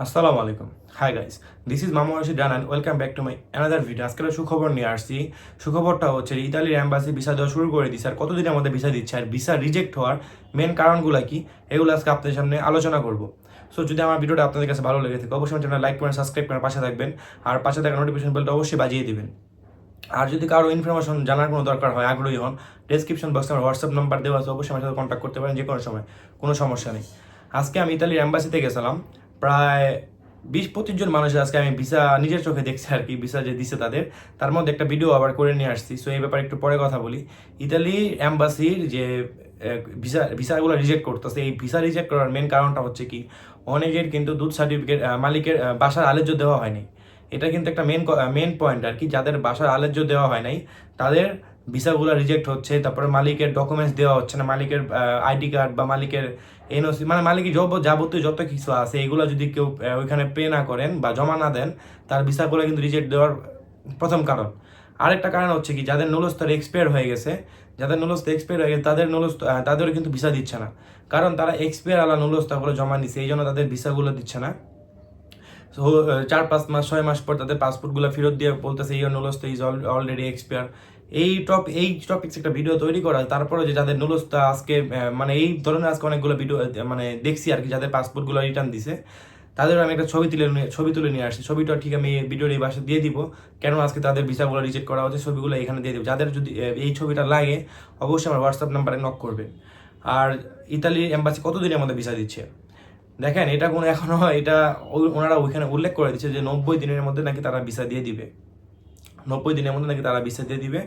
আসসালামু আলাইকুম। High guys this is Mamu Rashid done and welcome back to my another video আজকে সুখবর নিয়ে আসছি। সুখবরটা হচ্ছে ইতালির অ্যাম্বাসি ভিসা দেওয়া শুরু করে দিচ্ছে আর কতদিনের আমাদের ভিসা দিচ্ছে? আর ভিসা রিজেক্ট হওয়ার মেন কারণগুলো কি? এগুলো আজকে আপনাদের সামনে আলোচনা করব। সো যদি আমার ভিডিওটা আপনাদের কাছে ভালো লেগে থাকে, অবশ্যই চ্যানেল লাইক করেন সাবস্ক্রাইব করেন পাশে থাকবেন। আর পাশে থাকা নোটিফিকেশন বেলটা অবশ্যই বাজিয়ে দেবেন। আর যদি কারও ইনফরমেশন জানার কোনো দরকার হয়, আগ্রহী হন ডেসক্রিপশন বক্সে আমার হোয়াটসঅ্যাপ নাম্বার দেওয়া আছে, অবশ্যই আমার সাথে কন্ট্যাক্ট করতে পারেন যে কোনো সময়। কোনো সমস্যা নেই। আজকে আমি ইতালির অ্যাম্বাসিতে গেছিলাম। প্রায় বিশ, পঁচিশ জন মানুষের আজকে আমি ভিসা নিজের চোখে দেখছি আর কি, ভিসা যে দিছে তাদের। তার মধ্যে একটা ভিডিও আবার করে নিয়ে আসছি। সো এই ব্যাপারে একটু পরে কথা বলি। ইতালি অ্যাম্বাসির যে ভিসা, ভিসাগুলো রিজেক্ট করতেছে। এই ভিসা রিজেক্ট করার মেন কারণটা হচ্ছে কি, অনেকের কিন্তু দুধ সার্টিফিকেট মালিকের বাসার আলেজ্য দেওয়া হয়নি। এটা কিন্তু একটা মেন মেন পয়েন্ট আর কি। যাদের বাসার আলেজ্য দেওয়া হয় নাই, তাদের ভিসাগুলো রিজেক্ট হচ্ছে, তারপরে মালিকের ডকুমেন্টস দেওয়া হচ্ছে না, মালিকের আইডি কার্ড বা মালিকের এনওসি মানে মালিকের জব যাবতীয় যত কিছু আছে, এগুলো যদি কেউ ওইখানে পে না করেন বা জমা না দেন, তার ভিসাগুলো কিন্তু রিজেক্ট দেওয়ার প্রথম কারণ। আরেকটা কারণ হচ্ছে কি, যাদের নুলস্তর এক্সপায়ার হয়ে গেছে, যাদের নুলস্ত এক্সপায়ার হয়ে গেছে, তাদের নুলস্ত তাদেরও কিন্তু ভিসা দিচ্ছে না। কারণ তারা এক্সপায়ার আলা নুলস্তাগুলো জমা নিচ্ছে এই জন্য তাদের ভিসাগুলো দিচ্ছে না। চার, পাঁচ মাস, ছয় মাস পর তাদের পাসপোর্টগুলো ফেরত দিয়ে বলতেছে ইয়োর নুলস্ত ইজ অলরেডি এক্সপায়ার এই টপ এই টপিক্স একটা ভিডিও তৈরি করা তারপরে যে যাদের নুলস্তা আজকে মানে এই ধরনের আজকে অনেকগুলো ভিডিও মানে দেখছি আর কি, যাদের পাসপোর্টগুলো রিটার্ন দিছে তাদের আমি একটা ছবি তুলে ছবি তুলে নিয়ে আসছি। ছবিটা ঠিক আমি ভিডিওর এই বাসে দিয়ে দিব। কেন আজকে তাদের ভিসাগুলো রিজেক্ট করা হচ্ছে, ছবিগুলো এখানে দিয়ে দেবো। যাদের যদি এই ছবিটা লাগে, অবশ্যই আমার হোয়াটসঅ্যাপ নাম্বারে নক করবে আর ইতালির এম্বাসি কতদিনের মধ্যে ভিসা দিচ্ছে? দেখেন, এটা কোনো এখনও, এটা ওনারা ওইখানে উল্লেখ করে দিচ্ছে যে নব্বই দিনের মধ্যে নাকি তারা ভিসা দিয়ে দিবে। নব্বই দিনের মধ্যে নাকি তারা ভিসা দিয়ে দিবে।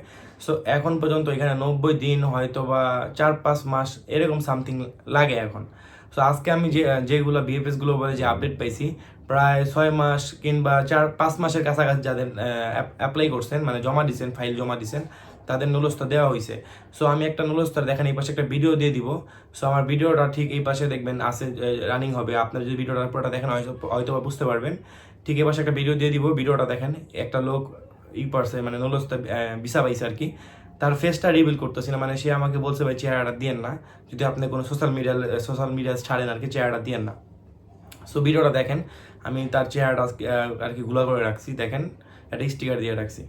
সো এখন পর্যন্ত এখানে নব্বই দিন হয়তো বা চার পাঁচ মাস এরকম সামথিং লাগে এখন। সো আজকে আমি যে, যেগুলো বিএফএসগুলো বলে যে আপডেট পাইছি, প্রায় ছয় মাস কিংবা চার, পাঁচ মাসের কাছাকাছি যাদের অ্যাপ্লাই করছেন মানে জমা দিছেন ফাইল জমা দিছেন, তাদের নুলস্তা দেওয়া হয়েছে সো আমি একটা নুলস্তার দেখেন, এই পাশে একটা ভিডিও দিয়ে দিব। সো আমার ভিডিওটা ঠিক এই পাশে দেখবেন, আছে রানিং হবে। আপনার যদি ভিডিওটা পুরোটা দেখেন, হয়তো হয়তো বুঝতে পারবেন। ঠিক এই পাশে একটা ভিডিও দিয়ে দিব ভিডিওটা দেখেন। একটা লোক ই পারছে মানে নুলস্তা বিসা পাইছে আর কি। তার ফেসটা রিভিল করতেছি না মানে সে আমাকে বলছে, ভাই, চেহারাটা দিয়েন না। যদি আপনি কোনো সোশ্যাল মিডিয়া সোশ্যাল মিডিয়া ছাড়েন আর কি, চেহারাটা দিয়েন না। সো ভিডিওটা দেখেন, আমি তার চেহারাটা আর কি গুলা করে রাখছি, দেখেন, একটা স্টিকার দিয়ে রাখছি।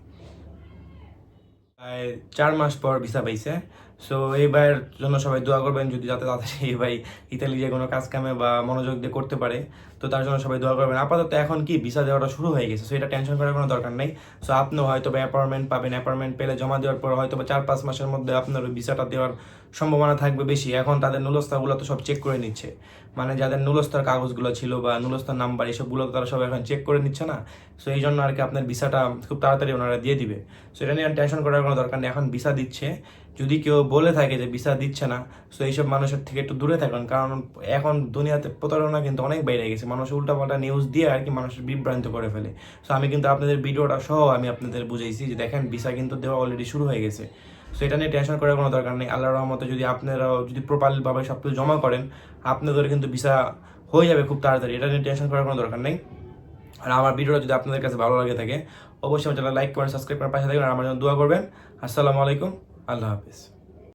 চার মাস পর ভিসা পাইছে। সো এই ভাইয়ের জন্য সবাই দোয়া করবেন যদি যাতে তাড়াতাড়ি এই ভাই ইতালি যে কোনো কাজ কামে বা মনোযোগ দিয়ে করতে পারে, তো তার জন্য সবাই দোয়া করবেন। আপাতত এখন কি ভিসা দেওয়াটা শুরু হয়ে গেছে সো এটা টেনশন করার কোনো দরকার নেই। সো আপনিও হয়তো বা অ্যাপার্টমেন্ট পাবেন অ্যাপার্টমেন্ট পেলে জমা দেওয়ার পর হয়তো বা চার পাঁচ মাসের মধ্যে আপনার ভিসাটা দেওয়ার সম্ভাবনা থাকবে বেশি। এখন তাদের নুলস্তাগুলো তো সব চেক করে নিচ্ছে। মানে যাদের নুলস্তার কাগজগুলো ছিল বা নুলস্তার নাম্বার এসবগুলো তারা সব এখন চেক করে নিচ্ছে না। সো এই জন্য আর কি আপনার ভিসাটা খুব তাড়াতাড়ি ওনারা দিয়ে দিবে। সো এটা নিয়ে টেনশন করার কোনো দরকার নেই। এখন ভিসা দিচ্ছে। যদি কেউ বলে থাকে যে ভিসা দিচ্ছে না সো এইসব মানুষের থেকে একটু দূরে থাকুন। কারণ এখন দুনিয়াতে প্রতারণা কিন্তু অনেক বেড়ে গেছে। মানুষ উল্টাপাল্টা নিউজ দিয়ে আর কি মানুষের বিভ্রান্ত করে ফেলে। সো আমি কিন্তু আপনাদের ভিডিওটা সহ আমি আপনাদের বুঝাইছি যে দেখেন ভিসা কিন্তু দেওয়া অলরেডি শুরু হয়ে গেছে। সো এটা নিয়ে টেনশন করার কোনো দরকার নেই। আল্লাহ রহমতে যদি আপনারাও যদি প্রপারলিভাবে সব কিছু জমা করেন আপনাদের কিন্তু ভিসা হয়ে যাবে খুব তাড়াতাড়ি। এটা নিয়ে টেনশন করার কোনো দরকার নেই। আর আমার ভিডিওটা যদি আপনাদের কাছে ভালো লাগে থাকে, অবশ্যই আমার চ্যানেল লাইক করেন সাবস্ক্রাইব করার পাশে থাকবেন আর আমার জন্য দোয়া করবেন। আসসালামু আলাইকুম। আল্লাহ হাফিজ।